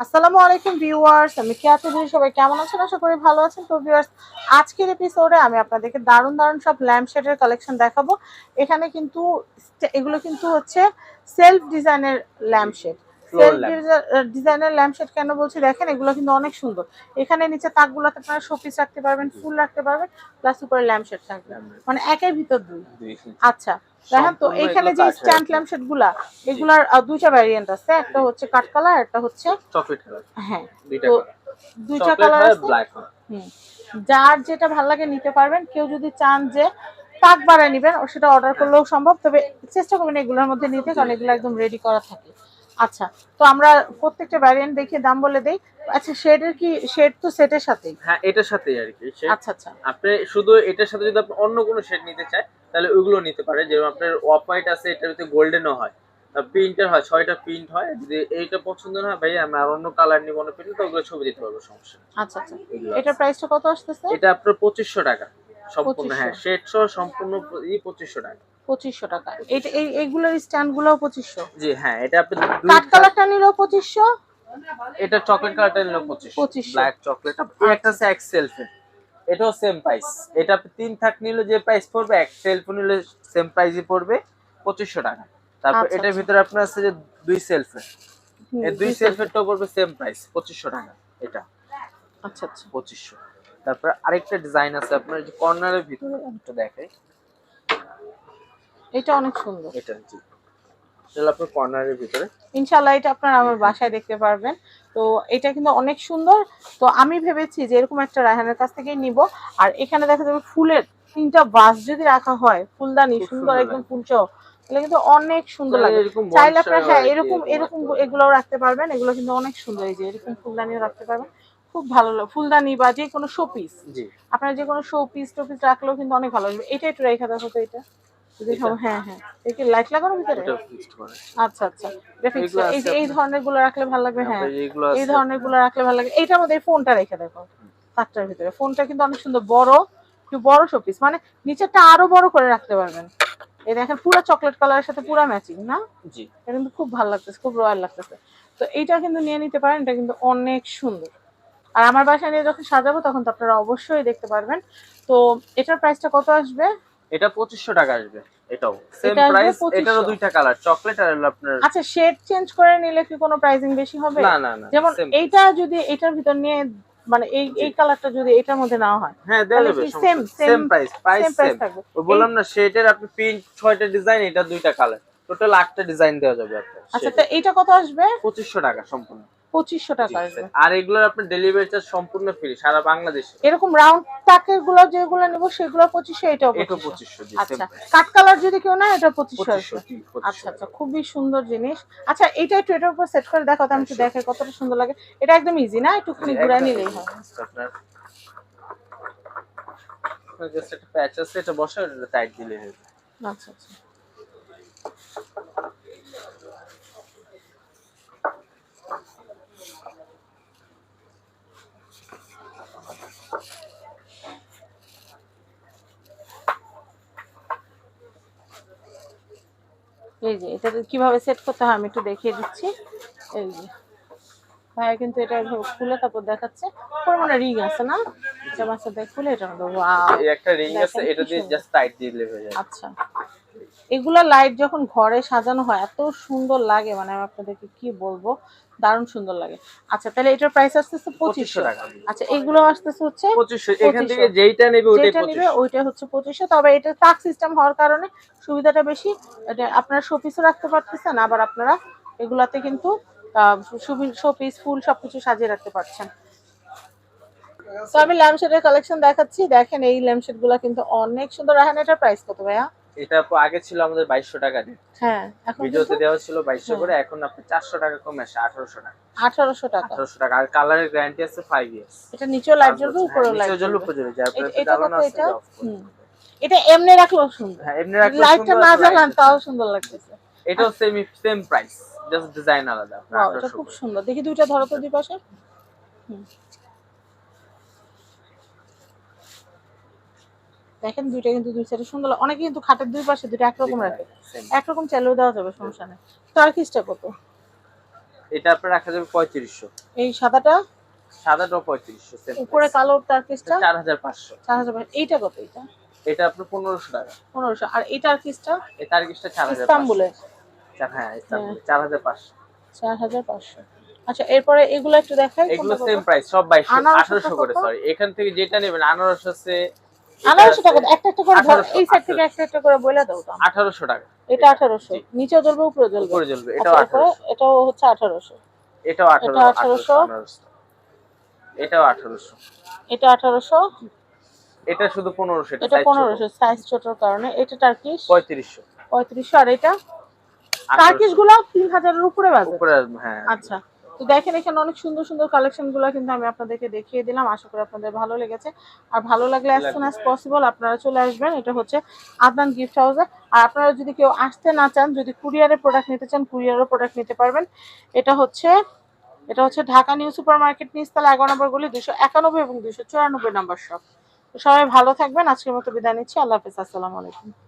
আসসালামু আলাইকুম ভিউয়ার্স আমি কেয়া চৌধুরী সবাই কেমন আছেন? আশা করি ভালো আছেন। তো ভিউয়ার্স আজকের এপিসোডে আমি আপনাদেরকে দারুণ দারুণ সব ল্যাম্প শেডের কালেকশন দেখাবো। এখানে কিন্তু এগুলো কিন্তু হচ্ছে সেলফ ডিজাইনের ল্যাম্প শেড সেলফ ডিজাইনের ল্যাম্প শেড কেন বলছি? দেখেন এগুলো কিন্তু অনেক সুন্দর। এখানে নিচে তাকগুলোতে আপনারা শোপিস রাখতে পারবেন ফুল রাখতে পারবেন প্লাস উপরে ল্যাম্প শেড থাকবে মানে একের ভিতর দুই। আচ্ছা দেখেন তো এখানে যে। স্ট্যান্ড ল্যাম্প শেডগুলা এগুলার দুইটা ভ্যারিয়েন্ট আছে। একটা হচ্ছে কাঠ কালার একটা হচ্ছে চকলেট কালার হ্যাঁ তো দুইটা কালার আছে। হুম। যার যেটা ভালো লাগে নিতে পারবেন। কেউ যদি চান যে তাক বাড়ায় নিবেন সেটা অর্ডার করলেও সম্ভব। তবে চেষ্টা করবেন এগুলোর মধ্যে নিতে কারণ এগুলো একদম রেডি করা থাকে। আচ্ছা তো আমরা প্রত্যেকটা ভ্যারিয়েন্ট দেখে দাম বলে দেই। আচ্ছা শেডের কি শেড তো সেটের সাথেই? হ্যাঁ এটার সাথেই আর কি। আচ্ছা আচ্ছা। আপনি শুধু এটার সাথে যদি আপনি অন্য কোনো শেড নিতে চায় তাহলে ওইগুলো নিতে পারে যেমন আপনার অফ হোয়াইট আছে এটার ভিতরে গোল্ডেনও হয়। প্রিন্টার হয় ছয়টা প্রিন্ট হয়। যদি এইটা পছন্দ না হয় ভাই আমি আর অন্য কালার নিব অন্য প্রিন্ট তো ওগুলো ছবি দিতে পারব সমস্যা। আচ্ছা আচ্ছা। আছে। প্রাইসটা কত আসতেছে? এটা আপনার পঁচিশশো টাকা। সম্পূর্ণ হ্যাঁ শেড সহ সম্পূর্ণ ই পঁচিশশো টাকা। পঁচিশশো টাকা। এটা এই এইগুলোর স্ট্যান্ড গুলোও পঁচিশশো? জি হ্যাঁ এটা আপনি দুই কালারটা নিলেও পঁচিশশো? এটা চকলেট কালারটা নিল পঁচিশ 2500 ব্ল্যাক চকলেট একটা আছে এক সেলফে এটাও সেম প্রাইস এটা তিন থাক নিলে যে প্রাইস পড়বে এক সেলফ নিলে সেম প্রাইসই পড়বে পঁচিশশো টাকা। তারপর আচ্ছা, এটার আচ্ছা। ভিতরে আপনার আছে যে দুই সেলফে হুম, এই দুই সেলফেরটাও পড়বে সেম প্রাইস পঁচিশশো টাকা এটা। আচ্ছা আচ্ছা। পঁচিশশো। তারপর আরেকটা ডিজাইন আছে আপনার যে কর্নারের ভিতরে একটু দেখাই। এটা অনেক সুন্দর। এটা জি। এটা আপনার কর্নারের ভিতরে। ইনশাল্লাহ এটা আপনারা আমার বাসায় দেখতে পারবেন। তো এটা কিন্তু অনেক সুন্দর। তো আমি ভেবেছি যে এরকম একটা রায়হানের কাছ থেকেই নিব। আর এখানে দেখা যাবে ফুলের তিনটা বাস যদি রাখা হয় ফুলদানি সুন্দর একদম ফুলচো তাহলে কিন্তু অনেক সুন্দর লাগে। চাইলে আপনারা হ্যাঁ এরকম এরকম এগুলোও রাখতে পারবেন। এগুলো কিন্তু অনেক সুন্দর। এই যে এরকম ফুলদানিও রাখতে পারবেন। খুব ভালো লাগে ফুলদানি বা যে কোনো শোপিস আপনারা যে কোনো শো পিস টোপিস রাখলেও কিন্তু অনেক ভালো লাগবে। এটা একটু রেখে দেখো তো এটা। যদি? হ্যাঁ হ্যাঁ। লাইট লাগানো ভিতরে? করে। আচ্ছা আচ্ছা। এই যে এই ধরনেরগুলো রাখলে ভালো লাগবে হ্যাঁ এই ধরনেরগুলো রাখলে ভালো লাগে এইটার মধ্যে ফোনটা রেখে দেখো ভিতরে। ফোনটা কিন্তু অনেক সুন্দর বড় একটু বড় শোপিস মানে নিচেরটা আরও বড় করে রাখতে পারবেন। এই দেখেন পুরো চকলেট কালারের সাথে পুরো ম্যাচিং না? জি। এটা কিন্তু খুব ভালো লাগতেছে খুব রয়্যাল লাগতেছে। তো এইটা কিন্তু নিয়ে নিতে পারেন এটা কিন্তু অনেক সুন্দর। আর আমার বাসায় নিয়ে যখন সাজাবো তখন তো আপনারা অবশ্যই দেখতে পারবেন। তো এটার প্রাইসটা কত আসবে? এটা পঁচিশশো টাকা আসবে এটাও। সেম প্রাইস এটারও দুইটা কালার চকলেট আর আপনার আচ্ছা শেড চেঞ্জ করে নিলে কি কোনো প্রাইসিং বেশি হবে? না না না যেমন এইটা যদি এটার ভিতর নিয়ে মানে এই এই কালারটা যদি এটার মধ্যে নেওয়া হয় হ্যাঁ তাহলে যাবে same, same price price same বললাম না শেডের আপনি প্রিন্ট ছয়টা ডিজাইন এটা দুইটা কালার টোটাল আটটা ডিজাইন দেওয়া যাবে আপনার আচ্ছা তো এইটা কত আসবে? পঁচিশশো টাকা সম্পূর্ণ। পঁচিশশো টাকা আর এগুলোর আপনার ডেলিভারি চার্জ সম্পূর্ণ ফ্রি সারা বাংলাদেশে। এরকম রাউন্ড টাকেরগুলো যেগুলো নেব সেগুলো পঁচিশশো এটাও এটা পঁচিশশো। আচ্ছা কাঠ কালার যদি কেউ না এটা পঁচিশশো আচ্ছা আচ্ছা খুবই সুন্দর জিনিস। আচ্ছা এইটা একটু এটার উপর সেট করে দেখো আমি একটু দেখে কতটা সুন্দর লাগে। এটা একদম ইজি না? একটুখানি ঘুরে নিলেই হয়। আপনার জাস্ট একটা প্যাচ আছে এটা বসে টাইট দিলে হয়ে যাবে। আচ্ছা আচ্ছা। এই যে এটা কীভাবে সেট করতে হয় আমি একটু দেখিয়ে দিচ্ছি। এই যে ভাইয়া কিন্তু এটা খুলে তারপর দেখাচ্ছে। পুরো মানে রিং আছে না? এটা মাছটা দেখ খুলে এটা একটা রিং আছে এটা দিয়ে জাস্ট টাইট দিলে হয়ে যায়। আচ্ছা। এগুলা লাইট যখন ঘরে সাজানো হয় এত সুন্দর লাগে। মানে আমি আপনাদেরকে কি বলব? দারুণ সুন্দর লাগে। আচ্ছা তাহলে এটার প্রাইস আসতেছে পঁচিশশো। 2500 টাকা। আচ্ছা এগুলো আসতেছে হচ্ছে যেটা নিবে ওইটা হচ্ছে পঁচিশশো। তবে এটা তাক সিস্টেম হওয়ার কারণে সুবিধাটা বেশি। এটা আপনারা শোপিসও রাখতে পারতেছেন আবার আপনারা এগুলাতে কিন্তু শোপিস ফুল সবকিছু সাজিয়ে রাখতে পারছেন। তো আমি ল্যাম্পশেডের কালেকশন দেখাচ্ছি। দেখেন এই ল্যাম্পশেডগুলা কিন্তু অনেক সুন্দর। রাখেন এটার প্রাইস কত ভাইয়া? এটা আগে ছিল আমাদের বাইশশো টাকা দিয়ে হ্যাঁ ভিডিওতে দেওয়া ছিল বাইশশো হ্যাঁ। করে এখন আপনি চারশো টাকা কমে আসে আঠারোশো টাকা। আঠারোশো টাকা। আঠারোশো টাকা। আর কালারের গ্যারান্টি আছে ফাইভ ইয়ার্স এটা নিচেও লাইট জ্বলবে উপরেও লাইট জ্বলবে উপরে এটা- এটা? এমনি রাখলেও সুন্দর। হ্যাঁ এমনি রাখলে লাইটটা না জ্বালান তাও সুন্দর। লাগতেছে। এটাও same same price just design আলাদা এটা খুব সুন্দর। দেখি দুইটা ধরো তো দুই পাশে। হুম। দেখেন দুইটা কিন্তু দুই সাইডে সুন্দর। অনেকে কিন্তু খাটের দুই পাশে দুইটা একরকম রাখে। একরকম চাইলেও দেওয়া যাবে সমস্যা নেই। টার্কিসটা কত? এটা আপনার রাখা যাবে পঁয়ত্রিশশো। এই সাদাটা? সাদাটাও পঁয়ত্রিশশো উপরে কালো টার্কিসটা চার হাজার পাঁচশো। চার হাজার এইটা কত এটা? এটা আপনার পনেরোশো টাকা। পনেরোশো। আর এই টার্কিসটা এই তারিখটা চার হাজার ইস্তাম্বুলের। চার হ্যাঁ ইস্তাম্বুল। চার হাজার পাঁচশো। চার হাজার পাঁচশো। আচ্ছা এরপরে এগুলো একটু দেখাই এগুলো সেম প্রাইস সব বাইশশো আনারসটা আঠারোশো করে সরি এখান থেকে যেটা নেবেন আনারস আছে আনারশো টাকা একটা একটা করে এই সাইড থেকে একটা একটা করে বলে দাও তো আঠারোশো টাকা। এটা আঠারোশো জি। নিচেও জ্বলবে উপরে জ্বলবে। উপরে জ্বলবে আচ্ছা, এটাও এরপরে আঠারোশো। এটাও হচ্ছে আঠারোশো। এটাও এটা আঠারোশো। 1800 এটাও আঠারোশো। এটা আঠারোশো। এটা শুধু পনেরোশো এটা পনেরোশো সাইজ ছোটর কারণে। এটা টার্কিশ পঁয়ত্রিশশো। পঁয়ত্রিশশো আর এটা? টার্কিশগুলো তিন হাজারের উপরে বাজে। উপরে হ্যাঁ। আচ্ছা। তো দেখেন, এখানে অনেক সুন্দর সুন্দর কালেকশনগুলো কিন্তু আমি আপনাদেরকে দেখিয়ে দিলাম। আশা করি আপনাদের ভালো লেগেছে। আর ভালো লাগলে অ্যাজ সুন অ্যাজ পসিবল আপনারা চলে আসবেন। এটা হচ্ছে আদনান গিফট হাউসে আর আপনারা যদি কেউ আসতে না চান, যদি কুরিয়ারে প্রোডাক্ট নিতে চান কুরিয়ারও প্রোডাক্ট নিতে পারবেন। এটা হচ্ছে এটা হচ্ছে ঢাকা নিউ সুপার মার্কেট নিচতলা এগারো নম্বর গুলি দুশো একানব্বই এবং দুশো চুরানব্বই নম্বর শপ সবাই ভালো থাকবেন। আজকের মতো বিদায় নিচ্ছি। আল্লাহ হাফিজ। আসসালামু আলাইকুম।